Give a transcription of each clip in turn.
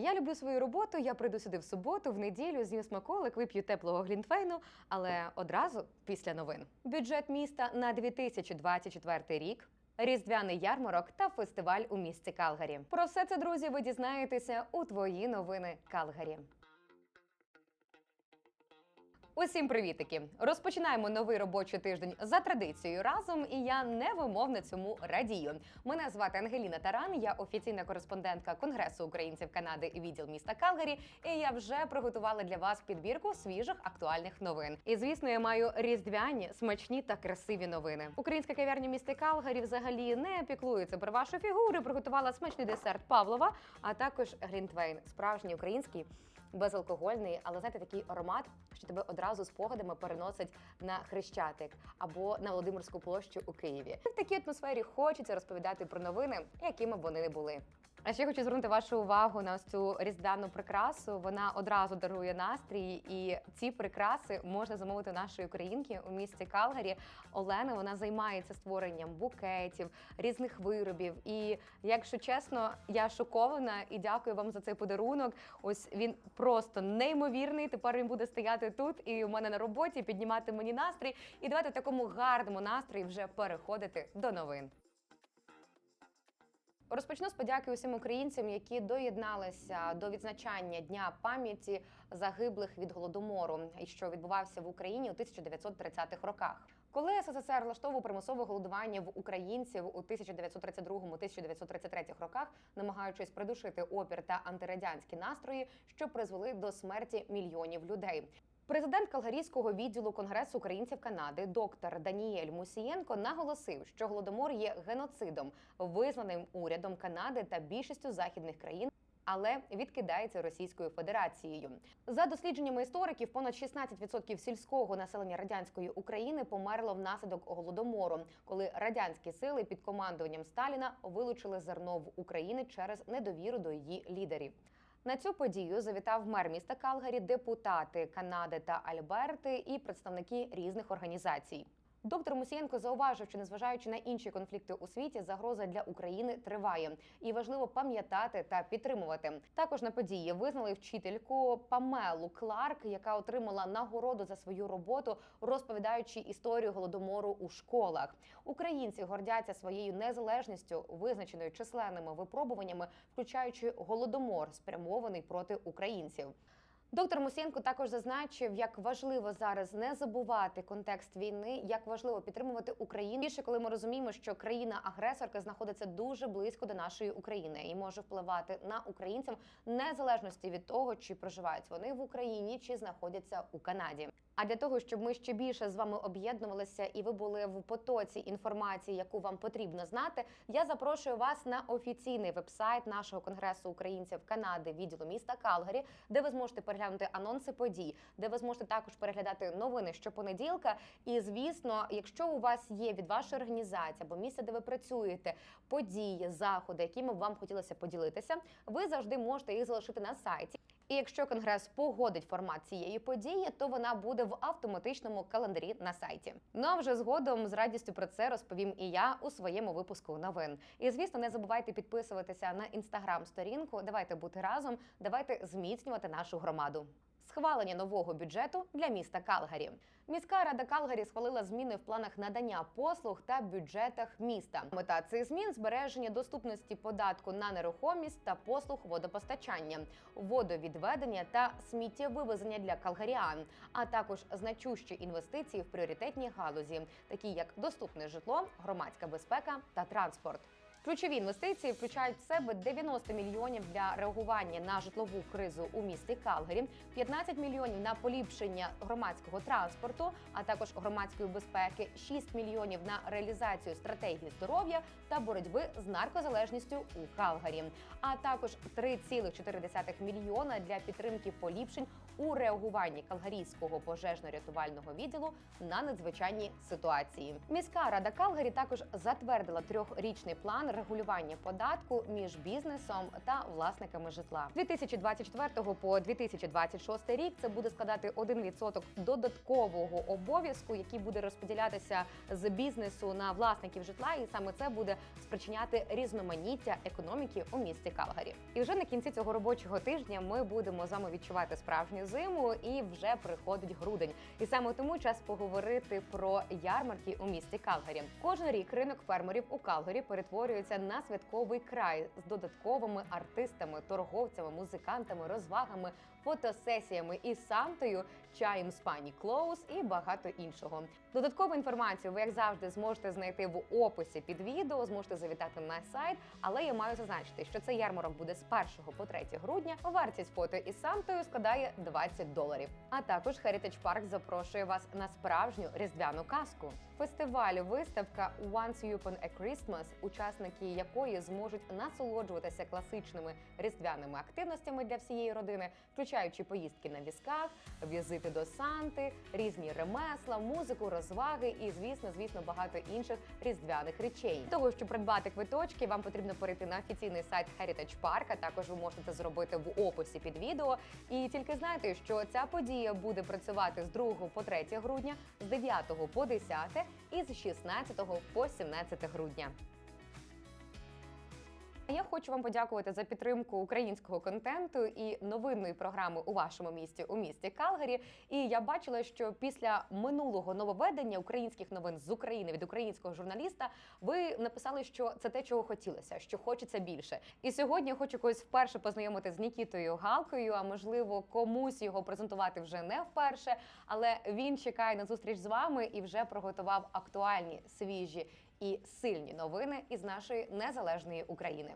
Я люблю свою роботу. Я прийду сюди в суботу, в неділю, з'їм смаколик, вип'ю теплого глінтвейну, але одразу після новин. Бюджет міста на 2024 рік. Різдвяний ярмарок та фестиваль у місті Калгарі. Про все це, друзі, ви дізнаєтеся у твої новини Калгарі. Усім привітики! Розпочинаємо новий робочий тиждень за традицією разом, і я невимовно цьому радію. Мене звати Ангеліна Таран, я офіційна кореспондентка Конгресу українців Канади відділ міста Калгарі. І я вже приготувала для вас підбірку свіжих актуальних новин. І звісно, я маю різдвяні, смачні та красиві новини. Українська кав'ярня міста Калгарі взагалі не піклується про вашу фігуру. Приготувала смачний десерт Павлова, а також Грінтвейн, справжній український безалкогольний, але знаєте, такий аромат, що тебе одразу спогадами переносить на Хрещатик або на Володимирську площу у Києві. В такій атмосфері хочеться розповідати про новини, якими б вони не були. А ще хочу звернути вашу увагу на ось цю різдвяну прикрасу. Вона одразу дарує настрій, і ці прикраси можна замовити нашої українки у місті Калгарі. Олена вона займається створенням букетів, різних виробів. І якщо чесно, я шокована і дякую вам за цей подарунок. Ось він просто неймовірний. Тепер він буде стояти тут і у мене на роботі, піднімати мені настрій. І давайте в такому гарному настрої вже переходити до новин. Розпочну з подяки усім українцям, які доєдналися до відзначання дня пам'яті загиблих від голодомору, і що відбувався в Україні у 1930-х роках. Коли СССР влаштовував примусове голодування в українців у 1932-1933 роках, намагаючись придушити опір та антирадянські настрої, що призвели до смерті мільйонів людей. Президент Калгарійського відділу Конгресу українців Канади, доктор Даніель Мусієнко, наголосив, що голодомор є геноцидом, визнаним урядом Канади та більшістю західних країн. Але відкидається Російською Федерацією за дослідженнями істориків. Понад 16% сільського населення радянської України померло внаслідок голодомору, коли радянські сили під командуванням Сталіна вилучили зерно в Україні через недовіру до її лідерів. На цю подію завітав мер міста Калгарі, депутати Канади та Альберти і представники різних організацій. Доктор Мусієнко зауважив, що незважаючи на інші конфлікти у світі, загроза для України триває, і важливо пам'ятати та підтримувати. Також на події визнали вчительку Памелу Кларк, яка отримала нагороду за свою роботу, розповідаючи історію голодомору у школах. Українці гордяться своєю незалежністю, визначеною численними випробуваннями, включаючи голодомор, спрямований проти українців. Доктор Мусєнко також зазначив, як важливо зараз не забувати контекст війни, як важливо підтримувати Україну. Більше, коли ми розуміємо, що країна-агресорка знаходиться дуже близько до нашої України і може впливати на українців незалежності від того, чи проживають вони в Україні, чи знаходяться у Канаді. А для того, щоб ми ще більше з вами об'єднувалися і ви були в потоці інформації, яку вам потрібно знати, я запрошую вас на офіційний вебсайт нашого конгресу українців Канади, відділу міста Калгарі, де ви зможете переглянути анонси подій, де ви зможете також переглядати новини щопонеділка. І звісно, якщо у вас є від вашої організації або місця, де ви працюєте, події, заходи, якими б вам хотілося поділитися, ви завжди можете їх залишити на сайті. І якщо конгрес погодить формат цієї події, то вона буде в автоматичному календарі на сайті. Ну а вже згодом з радістю про це розповім і я у своєму випуску новин. І звісно, не забувайте підписуватися на інстаграм-сторінку. Давайте бути разом, давайте зміцнювати нашу громаду. Схвалення нового бюджету для міста Калгарі. Міська рада Калгарі схвалила зміни в планах надання послуг та бюджетах міста. Мета цих змін збереження доступності податку на нерухомість та послуг водопостачання, водовідведення та сміттєвивезення для калгаріан, а також значущі інвестиції в пріоритетні галузі, такі як доступне житло, громадська безпека та транспорт. Ключові інвестиції включають в себе 90 мільйонів для реагування на житлову кризу у місті Калгарі, 15 мільйонів на поліпшення громадського транспорту, а також громадської безпеки, 6 мільйонів на реалізацію стратегії здоров'я та боротьби з наркозалежністю у Калгарі, а також 3,4 мільйона для підтримки поліпшень у реагуванні Калгарійського пожежно-рятувального відділу на надзвичайні ситуації. Міська рада Калгарі також затвердила трьохрічний план регулювання податку між бізнесом та власниками житла. З 2024 по 2026 рік це буде складати 1% додаткового обов'язку, який буде розподілятися з бізнесу на власників житла, і саме це буде спричиняти різноманіття економіки у місті Калгарі. І вже на кінці цього робочого тижня ми будемо з вами відчувати справжню зиму, і вже приходить грудень. І саме тому час поговорити про ярмарки у місті Калгарі. Кожен рік ринок фермерів у Калгарі перетворюється на святковий край з додатковими артистами, торговцями, музикантами, розвагами, фотосесіями і Сантою, чаєм з пані Клоус і багато іншого. Додаткову інформацію ви, як завжди, зможете знайти в описі під відео, зможете завітати на сайт. Але я маю зазначити, що цей ярмарок буде з 1 по 3 грудня. Вартість фото із Сантою складає 20 доларів. А також Heritage Park запрошує вас на справжню різдвяну казку. Фестиваль виставка Once Upon a Christmas, учасники якої зможуть насолоджуватися класичними різдвяними активностями для всієї родини, включаючи поїздки на візках, візити до Санти, різні ремесла, музику, розваги і, звісно, звісно, багато інших різдвяних речей. Того, щоб придбати квиточки, вам потрібно перейти на офіційний сайт Heritage Park, а Також ви можете це зробити в описі під відео. І тільки знайте, що ця подія буде працювати з 2 по 3 грудня, з 9 по 10 і з 16 по 17 грудня. Я хочу вам подякувати за підтримку українського контенту і новинної програми у вашому місті у місті Калгарі. І я бачила, що після минулого нововведення українських новин з України від українського журналіста ви написали, що це те, чого хотілося, що хочеться більше. І сьогодні я хочу когось вперше познайомити з Нікітою Галкою. А можливо, комусь його презентувати вже не вперше, але він чекає на зустріч з вами і вже приготував актуальні свіжі і сильні новини із нашої незалежної України.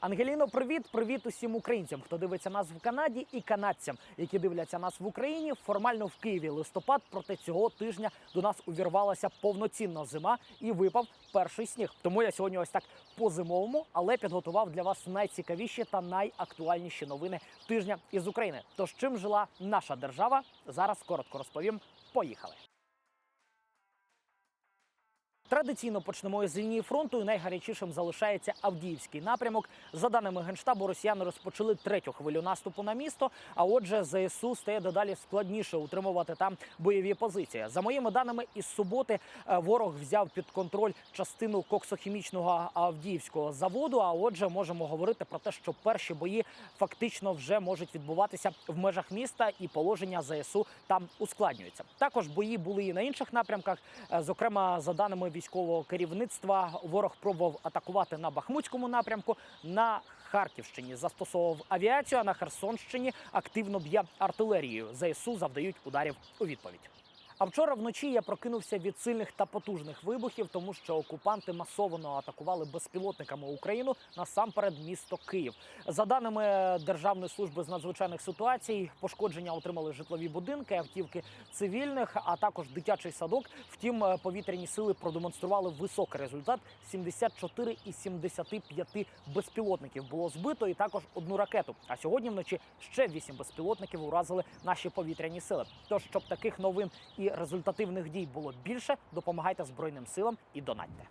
Ангеліно, привіт, привіт усім українцям, хто дивиться нас в Канаді, і канадцям, які дивляться нас в Україні. Формально в Києві листопад. Проте цього тижня до нас увірвалася повноцінна зима і випав перший сніг. Тому я сьогодні ось так по зимовому, але підготував для вас найцікавіші та найактуальніші новини тижня із України. Тож чим жила наша держава? Зараз коротко розповім. Поїхали. Традиційно почнемо із лінії фронту. і Найгарячішим залишається Авдіївський напрямок. За даними генштабу, росіяни розпочали третю хвилю наступу на місто. А отже, ЗСУ стає дедалі складніше утримувати там бойові позиції. За моїми даними, із суботи е, ворог взяв під контроль частину коксохімічного Авдіївського заводу. А отже, можемо говорити про те, що перші бої фактично вже можуть відбуватися в межах міста, і положення ЗСУ там ускладнюється. Також бої були і на інших напрямках. Е, Зокрема, за даними військового керівництва, ворог пробував атакувати на Бахмутському напрямку. На Харківщині застосовував авіацію, а на Херсонщині активно б'є артилерією. ЗСУ завдають ударів у відповідь. А вчора вночі я прокинувся від сильних та потужних вибухів, тому що окупанти масово атакували безпілотниками Україну насамперед місто Київ. За даними Державної служби з надзвичайних ситуацій, пошкодження отримали житлові будинки, автівки цивільних, а також дитячий садок. Втім, е, повітряні сили продемонстрували високий результат: 74 із 75 безпілотників було збито, і також одну ракету. А сьогодні вночі ще 8 безпілотників уразили наші повітряні сили. Тож, щоб таких новин результативних дій було більше, допомагайте збройним силам і донатьте.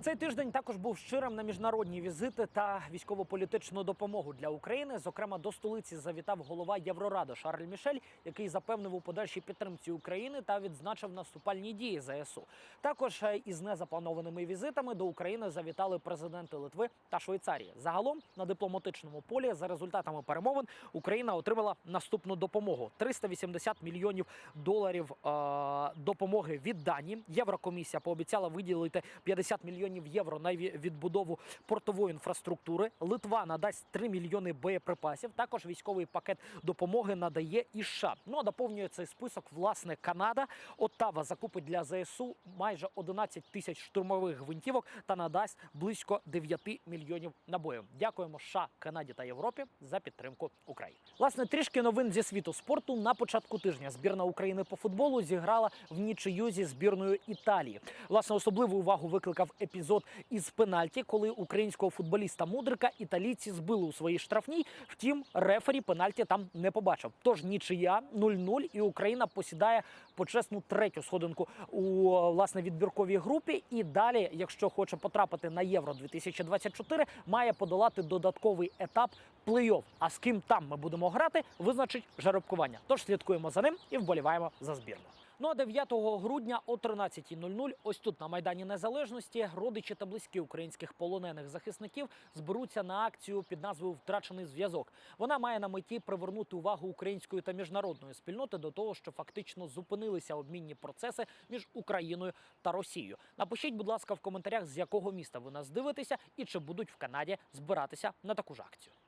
Цей тиждень також був щирим на міжнародні візити та військово-політичну допомогу для України. Зокрема, до столиці завітав голова Євроради Шарль Мішель, який запевнив у подальшій підтримці України та відзначив наступальні дії ЗСУ. Також е, із незапланованими візитами до України завітали президенти Литви та Швейцарії. Загалом на дипломатичному полі за результатами перемовин Україна отримала наступну допомогу: 380 мільйонів доларів е- допомоги від Данії. Єврокомісія пообіцяла виділити 50 мільйонів євро на відбудову портової інфраструктури. Литва надасть 3 мільйони боєприпасів. Також військовий пакет допомоги надає і США. Ну а доповнює цей список власне Канада. Оттава закупить для ЗСУ майже 11 тисяч штурмових гвинтівок та надасть близько 9 мільйонів набоїв. Дякуємо США, Канаді та Європі за підтримку України. Власне, трішки новин зі світу спорту на початку тижня. Збірна України по футболу зіграла в нічию зі збірною Італії. Власне, особливу увагу викликав епізод епізод із пенальті, коли українського футболіста Мудрика італійці збили у своїй штрафній. Втім, рефері пенальті там не побачив. Тож нічия 0-0, і Україна посідає почесну третю сходинку у власне відбірковій групі. І далі, якщо хоче потрапити на євро 2024, має подолати додатковий етап плей-офф. А з ким там ми будемо грати, визначить жеребкування. Тож слідкуємо за ним і вболіваємо за збірну. Ну а 9 грудня о 13.00 ось тут на майдані Незалежності родичі та близькі українських полонених захисників зберуться на акцію під назвою Втрачений зв'язок. Вона має на меті привернути увагу української та міжнародної спільноти до того, що фактично зупинилися обмінні процеси між Україною та Росією. Напишіть, будь ласка, в коментарях, з якого міста ви нас дивитеся і чи будуть в Канаді збиратися на таку ж акцію.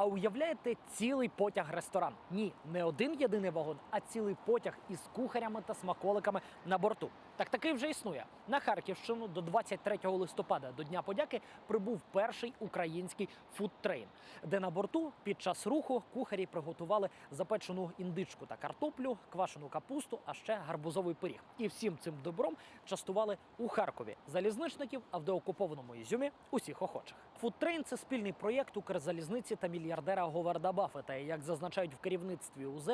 А уявляєте цілий потяг ресторан? Ні, не один єдиний вагон, а цілий потяг із кухарями та смаколиками на борту. Так такий вже існує. На Харківщину до 23 листопада до Дня подяки прибув перший український фудтрейн, де на борту під час руху кухарі приготували запечену індичку та картоплю, квашену капусту, а ще гарбузовий пиріг. І всім цим добром частували у Харкові залізничників, а в деокупованому Ізюмі усіх охочих. Фудтрейн це спільний проєкт Укрзалізниці та мільярдера Говарда Баффета. Як зазначають в керівництві УЗ,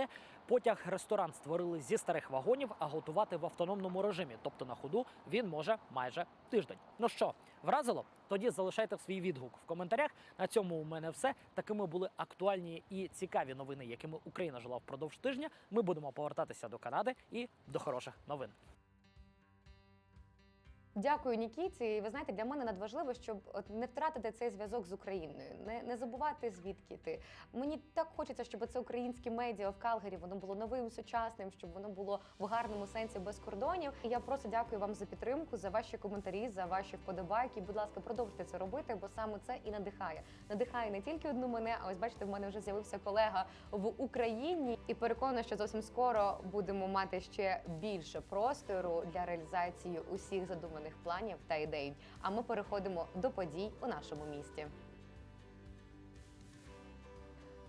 потяг ресторан створили зі старих вагонів, а готувати в автономному режимі. Тобто на ходу він може майже тиждень. Ну що, вразило? Тоді залишайте свій відгук в коментарях. На цьому у мене все. Такими були актуальні і цікаві новини, якими Україна жила впродовж тижня. Ми будемо повертатися до Канади і до хороших новин. Дякую, Нікіті. І ви знаєте, для мене надважливо, щоб от не втратити цей зв'язок з Україною, не, не забувати звідки ти. Мені так хочеться, щоб це українське медіа в Калгарі воно було новим, сучасним, щоб воно було в гарному сенсі без кордонів. І я просто дякую вам за підтримку, за ваші коментарі, за ваші вподобайки. Будь ласка, продовжуйте це робити, бо саме це і надихає. Надихає не тільки одну мене, а ось бачите, в мене вже з'явився колега в Україні, і переконана, що зовсім скоро будемо мати ще більше простору для реалізації усіх задуманих планів та ідей. А ми переходимо до подій у нашому місті.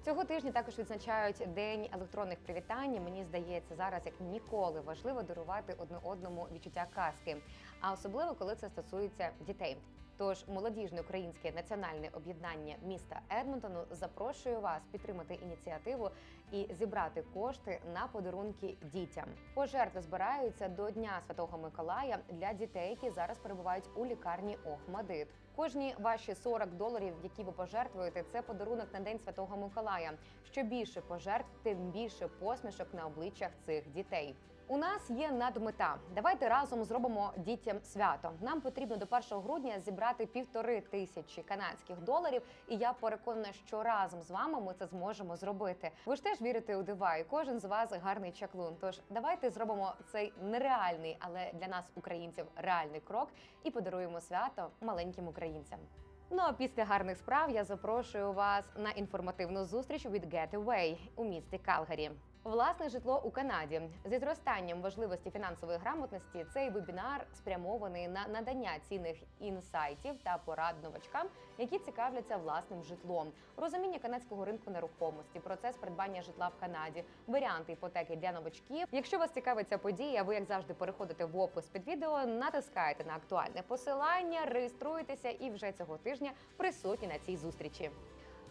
Цього тижня також відзначають день електронних привітань. Мені здається, зараз як ніколи важливо дарувати одне одному відчуття казки, а особливо коли це стосується дітей. Тож молодіжне українське національне об'єднання міста Едмонтону запрошує вас підтримати ініціативу і зібрати кошти на подарунки дітям. Пожертви збираються до Дня Святого Миколая для дітей, які зараз перебувають у лікарні Охмадит. Кожні ваші 40 доларів, які ви пожертвуєте, це подарунок на день Святого Миколая. Що більше пожертв, тим більше посмішок на обличчях цих дітей. У нас є надмета. Давайте разом зробимо дітям свято. Нам потрібно до 1 грудня зібрати півтори тисячі канадських доларів, і я переконана, що разом з вами ми це зможемо зробити. Ви ж теж вірите у дива, і кожен з вас гарний чаклун. Тож давайте зробимо цей нереальний, але для нас, українців, реальний крок і подаруємо свято маленьким українцям. Ну а після гарних справ я запрошую вас на інформативну зустріч від Getaway у місті Калгарі. Власне житло у Канаді зі зростанням важливості фінансової грамотності цей вебінар спрямований на надання цінних інсайтів та порад новачкам, які цікавляться власним житлом, розуміння канадського ринку нерухомості, процес придбання житла в Канаді, варіанти іпотеки для новачків. Якщо вас цікавить ця подія, ви як завжди переходите в опис під відео, натискаєте на актуальне посилання, реєструєтеся і вже цього тижня присутні на цій зустрічі.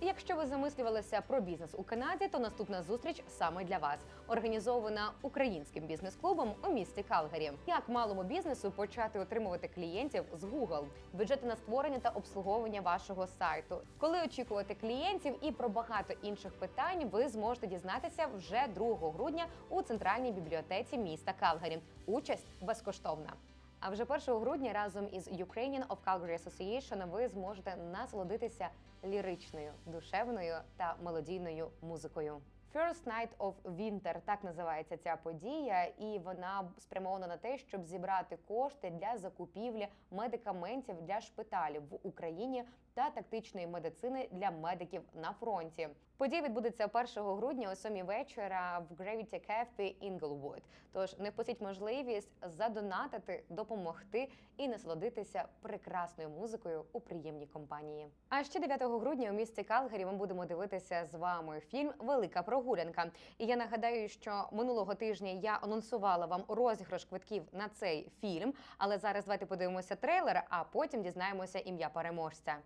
Якщо ви замислювалися про бізнес у Канаді, то наступна зустріч саме для вас, організована українським бізнес-клубом у місті Калгарі. Як малому бізнесу почати отримувати клієнтів з Google, бюджети на створення та обслуговування вашого сайту, коли очікувати клієнтів і про багато інших питань, ви зможете дізнатися вже 2 грудня у центральній бібліотеці міста Калгарі. Участь безкоштовна. А вже 1 грудня разом із Ukrainian of Calgary Association ви зможете насолодитися ліричною, душевною та мелодійною музикою. First Night of Winter – так називається ця подія, і вона спрямована на те, щоб зібрати кошти для закупівлі медикаментів для шпиталів в Україні та тактичної медицини для медиків на фронті. Подія відбудеться 1 грудня о 7 вечора в Gravity Cafe Inglewood. Тож не впустіть можливість задонатити, допомогти і насолодитися прекрасною музикою у приємній компанії. А ще 9 грудня у місті Калгарі ми будемо дивитися з вами фільм Велика прогулянка. І я нагадаю, що минулого тижня я анонсувала вам розіграш квитків на цей фільм. Але зараз давайте подивимося трейлер, а потім дізнаємося ім'я переможця.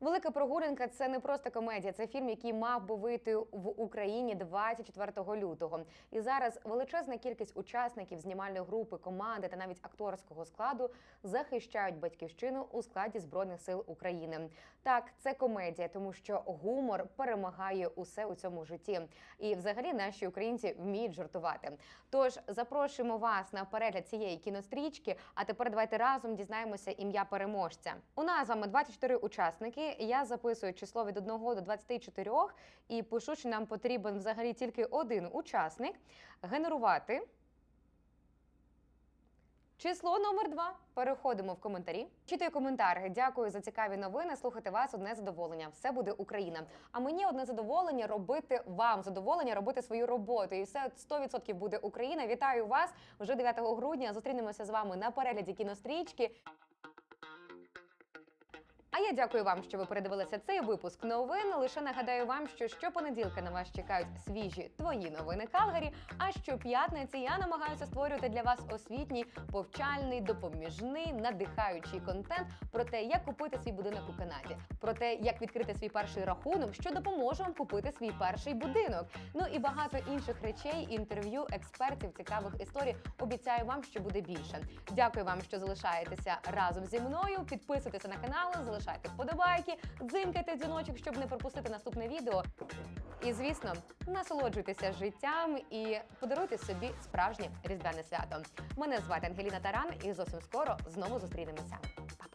Велика прогулянка це не просто комедія, це фільм, який мав би вийти в Україні 24 лютого. І зараз величезна кількість учасників знімальної групи, команди та навіть акторського складу захищають батьківщину у складі збройних сил України. Так, це комедія, тому що гумор перемагає усе у цьому житті. І, взагалі, наші українці вміють жартувати. Тож запрошуємо вас на перегляд цієї кінострічки. А тепер давайте разом дізнаємося ім'я переможця. У нас з вами 24 учасники. Я записую число від 1 до 24 і пишу, що нам потрібен взагалі тільки один учасник. Генерувати. Число номер два. Переходимо в коментарі. Читаю коментар. Дякую за цікаві новини. Слухати вас одне задоволення. Все буде Україна. А мені одне задоволення робити вам задоволення, робити свою роботу. І все 100% буде Україна. Вітаю вас вже 9 грудня. Зустрінемося з вами на перегляді кінострічки. А я дякую вам, що ви передивилися цей випуск новин. Лише нагадаю вам, що щопонеділка на вас чекають свіжі твої новини Калгарі. А щоп'ятниці я намагаюся створювати для вас освітній, повчальний, допоміжний, надихаючий контент про те, як купити свій будинок у Канаді, про те, як відкрити свій перший рахунок, що допоможе вам купити свій перший будинок. Ну і багато інших речей, інтерв'ю, експертів, цікавих історій. Обіцяю вам, що буде більше. Дякую вам, що залишаєтеся разом зі мною. Підписуйтеся на канал, залишайте вподобайки, дзинкайте дзвіночок, щоб не пропустити наступне відео. І звісно, насолоджуйтеся життям і подаруйте собі справжнє різдвяне свято. Мене звати Ангеліна Таран, і зовсім скоро знову зустрінемося. Па-па!